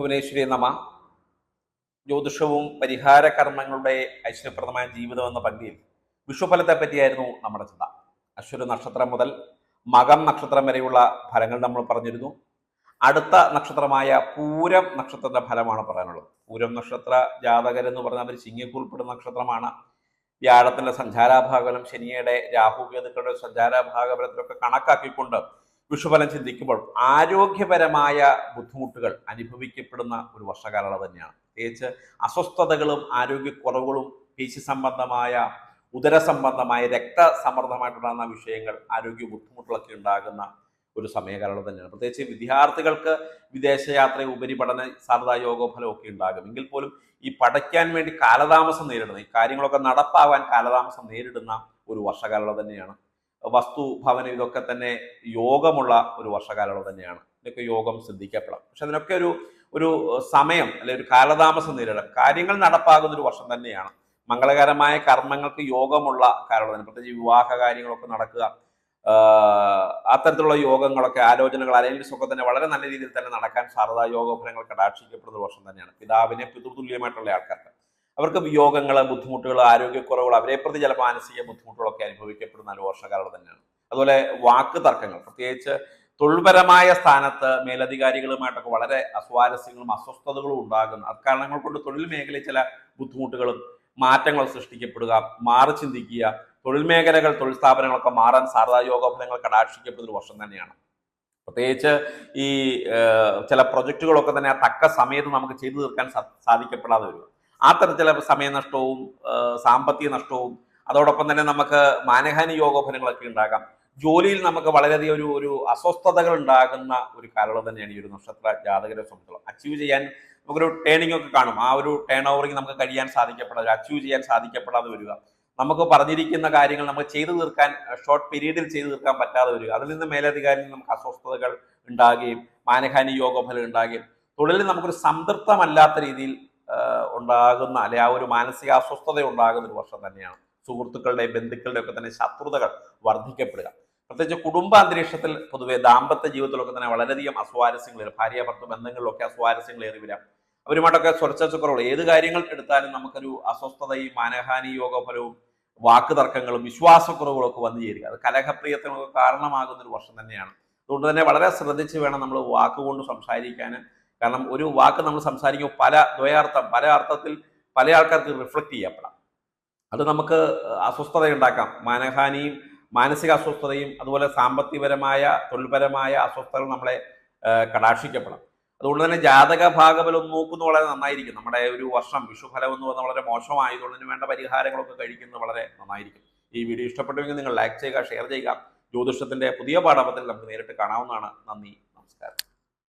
ഭുവനേശ്വരി നമ. ജ്യോതിഷവും പരിഹാര കർമ്മങ്ങളുടെ ഐശ്വര്യപ്രദമായ ജീവിതം എന്ന പങ്ക്തിയിൽ വിഷുഫലത്തെ പറ്റിയായിരുന്നു നമ്മുടെ ചിന്ത. അശ്വര നക്ഷത്രം മുതൽ മകം നക്ഷത്രം വരെയുള്ള ഫലങ്ങൾ നമ്മൾ പറഞ്ഞിരുന്നു. അടുത്ത നക്ഷത്രമായ പൂരം നക്ഷത്രത്തിന്റെ ഫലമാണ് പറയാനുള്ളത്. പൂരം നക്ഷത്ര ജാതകരെന്ന് പറഞ്ഞാൽ അവർ ചിങ്ങയ്ക്ക് ഉൾപ്പെടുന്ന നക്ഷത്രമാണ്. വ്യാഴത്തിന്റെ സഞ്ചാരാഭാഗലം ശനിയുടെ രാഹു കേതുക്കളുടെ സഞ്ചാരാഭാഗലത്തിലൊക്കെ കണക്കാക്കിക്കൊണ്ട് വിഷുഫലം ചിന്തിക്കുമ്പോൾ ആരോഗ്യപരമായ ബുദ്ധിമുട്ടുകൾ അനുഭവിക്കപ്പെടുന്ന ഒരു വർഷകാലം തന്നെയാണ്. പ്രത്യേകിച്ച് അസ്വസ്ഥതകളും ആരോഗ്യക്കുറവുകളും പേശി സംബന്ധമായ ഉദര സംബന്ധമായ രക്തസമ്മർദ്ദമായിട്ടുണ്ടാകുന്ന വിഷയങ്ങൾ ആരോഗ്യ ബുദ്ധിമുട്ടുകളൊക്കെ ഉണ്ടാകുന്ന ഒരു സമയകാലം തന്നെയാണ്. പ്രത്യേകിച്ച് വിദ്യാർത്ഥികൾക്ക് വിദേശയാത്ര ഉപരിപഠന സാധ്യതാ യോഗഫലമൊക്കെ ഉണ്ടാകും. എങ്കിൽ പോലും ഈ പഠിക്കാൻ വേണ്ടി കാലതാമസം നേരിടുന്ന ഈ കാര്യങ്ങളൊക്കെ നടപ്പാവാൻ കാലതാമസം നേരിടുന്ന ഒരു വർഷകാലം തന്നെയാണ് വസ്തു ഭവനം ഇതൊക്കെ തന്നെ യോഗമുള്ള ഒരു വർഷകാലം തന്നെയാണ്. ഇതൊക്കെ യോഗം ശ്രദ്ധിക്കപ്പെടാം പക്ഷെ അതിനൊക്കെ ഒരു ഒരു സമയം അല്ലെ ഒരു കാലതാമസം നേരിടാം കാര്യങ്ങൾ നടപ്പാകുന്ന ഒരു വർഷം തന്നെയാണ്. മംഗളകരമായ കർമ്മങ്ങൾക്ക് യോഗമുള്ള കാലം തന്നെ. പ്രത്യേകിച്ച് വിവാഹ കാര്യങ്ങളൊക്കെ നടക്കുക അത്തരത്തിലുള്ള യോഗങ്ങളൊക്കെ ആലോചനകൾ അലയൻസ് ഒക്കെ തന്നെ വളരെ നല്ല രീതിയിൽ തന്നെ നടക്കാൻ സാരദാ യോഗഫലങ്ങൾ കടാക്ഷിക്കപ്പെടുന്ന വർഷം തന്നെയാണ്. പിതാവിനെ പിതൃതുല്യമായിട്ടുള്ള ആൾക്കാർക്ക്. അവർക്ക് വിയോഗങ്ങൾ ബുദ്ധിമുട്ടുകൾ ആരോഗ്യക്കുറവുകൾ അവരെ പ്രതി ചില മാനസിക ബുദ്ധിമുട്ടുകളൊക്കെ അനുഭവിക്കപ്പെടുന്ന ഒരു വർഷകാലം തന്നെയാണ്. അതുപോലെ വാക്ക് തർക്കങ്ങൾ പ്രത്യേകിച്ച് തൊഴിൽപരമായ സ്ഥാനത്ത് മേലധികാരികളുമായിട്ടൊക്കെ വളരെ അസ്വാരസ്യങ്ങളും അസ്വസ്ഥതകളും ഉണ്ടാകുന്ന അക്കാരണങ്ങൾ കൊണ്ട് തൊഴിൽ മേഖലയിൽ ചില ബുദ്ധിമുട്ടുകളും മാറ്റങ്ങൾ സൃഷ്ടിക്കപ്പെടുക മാറി ചിന്തിക്കുക തൊഴിൽ മേഖലകൾ തൊഴിൽ സ്ഥാപനങ്ങളൊക്കെ മാറാൻ സാരദാ യോഗഫലങ്ങൾ കടാക്ഷിക്കപ്പെടുന്ന ഒരു വർഷം തന്നെയാണ്. പ്രത്യേകിച്ച് ഈ ചില പ്രൊജക്റ്റുകളൊക്കെ തന്നെ തക്ക സമയത്ത് നമുക്ക് ചെയ്തു തീർക്കാൻ സാധിക്കപ്പെടാതെ വരും. ആ തരത്തിലെ സമയനഷ്ടവും സാമ്പത്തിക നഷ്ടവും അതോടൊപ്പം തന്നെ നമുക്ക് മാനഹാനി യോഗഫലങ്ങളൊക്കെ ഉണ്ടാകാം. ജോലിയിൽ നമുക്ക് വളരെയധികം ഒരു ഒരു അസ്വസ്ഥതകൾ ഉണ്ടാകുന്ന ഒരു കാലം തന്നെയാണ് ഈ ഒരു നക്ഷത്ര ജാതകരെ സംബന്ധിച്ചോളം. അച്ചീവ് ചെയ്യാൻ നമുക്കൊരു ടേണിംഗ് ഒക്കെ കാണും. ആ ഒരു ടേൺ ഓവറിങ് നമുക്ക് കഴിയാൻ സാധിക്കപ്പെടാതെ അച്ചീവ് ചെയ്യാൻ സാധിക്കപ്പെടാതെ വരിക. നമുക്ക് പറഞ്ഞിരിക്കുന്ന കാര്യങ്ങൾ നമുക്ക് ചെയ്തു തീർക്കാൻ ഷോർട്ട് പീരീഡിൽ ചെയ്തു തീർക്കാൻ പറ്റാതെ വരിക. അതിൽ നിന്ന് മേലധികാരിയിൽ നമുക്ക് അസ്വസ്ഥതകൾ ഉണ്ടാകുകയും മാനഹാനി യോഗഫലം ഉണ്ടാകുകയും തൊഴിലിൽ നമുക്കൊരു സംതൃപ്തമല്ലാത്ത രീതിയിൽ ഉണ്ടാകുന്ന അല്ലെ ആ ഒരു മാനസിക അസ്വസ്ഥത ഉണ്ടാകുന്ന ഒരു വർഷം തന്നെയാണ്. സുഹൃത്തുക്കളുടെ ബന്ധുക്കളുടെ ഒക്കെ തന്നെ ശത്രുതകൾ വർദ്ധിക്കപ്പെടുക. പ്രത്യേകിച്ച് കുടുംബ അന്തരീക്ഷത്തിൽ പൊതുവെ ദാമ്പത്യ ജീവിതത്തിലൊക്കെ തന്നെ വളരെയധികം അസ്വാരസ്യങ്ങൾ വരും. ഭാര്യ ഭർത്തൃ ബന്ധങ്ങളിലൊക്കെ അസ്വാരസ്യങ്ങൾ ഏറി വരാം. അവരുമായിട്ടൊക്കെ സ്വരച്ചക്കുറവുകൾ ഏത് കാര്യങ്ങൾ എടുത്താലും നമുക്കൊരു അസ്വസ്ഥതയും മാനഹാനി യോഗഫലവും വാക്ക് തർക്കങ്ങളും വിശ്വാസക്കുറവുകളൊക്കെ വന്നു ചേരുക. അത് കലഹപ്രിയത്തിനൊക്കെ കാരണമാകുന്ന ഒരു വർഷം തന്നെയാണ്. അതുകൊണ്ട് തന്നെ വളരെ ശ്രദ്ധിച്ച് വേണം നമ്മൾ വാക്കുകൊണ്ട് സംസാരിക്കാൻ കാരണം ഒരു വാക്ക് നമ്മൾ സംസാരിക്കുമ്പോൾ പല ദ്വയാർത്ഥം പല അർത്ഥത്തിൽ പല ആൾക്കാർക്ക് റിഫ്ലക്റ്റ് ചെയ്യപ്പെടാം. അത് നമുക്ക് അസ്വസ്ഥത ഉണ്ടാക്കാം മാനഹാനിയും മാനസിക അസ്വസ്ഥതയും അതുപോലെ സാമ്പത്തികപരമായ തൊഴിൽപരമായ അസ്വസ്ഥതകൾ നമ്മളെ കടാക്ഷിക്കപ്പെടാം. അതുകൊണ്ട് തന്നെ ജാതക ഭാഗബലം നോക്കുന്നത് വളരെ നന്നായിരിക്കും. നമ്മുടെ ഒരു വർഷം വിഷുഫലം എന്ന് പറഞ്ഞാൽ വളരെ മോശമായതുകൊണ്ട് ഇതിന് വേണ്ട പരിഹാരങ്ങളൊക്കെ കഴിക്കുന്നത് വളരെ നന്നായിരിക്കും. ഈ വീഡിയോ ഇഷ്ടപ്പെട്ടുവെങ്കിൽ നിങ്ങൾ ലൈക്ക് ചെയ്യുക ഷെയർ ചെയ്യുക. ജ്യോതിഷത്തിന്റെ പുതിയ പാഠപത്തിൽ നമുക്ക് നേരിട്ട് കാണാവുന്നതാണ്. നന്ദി നമസ്കാരം.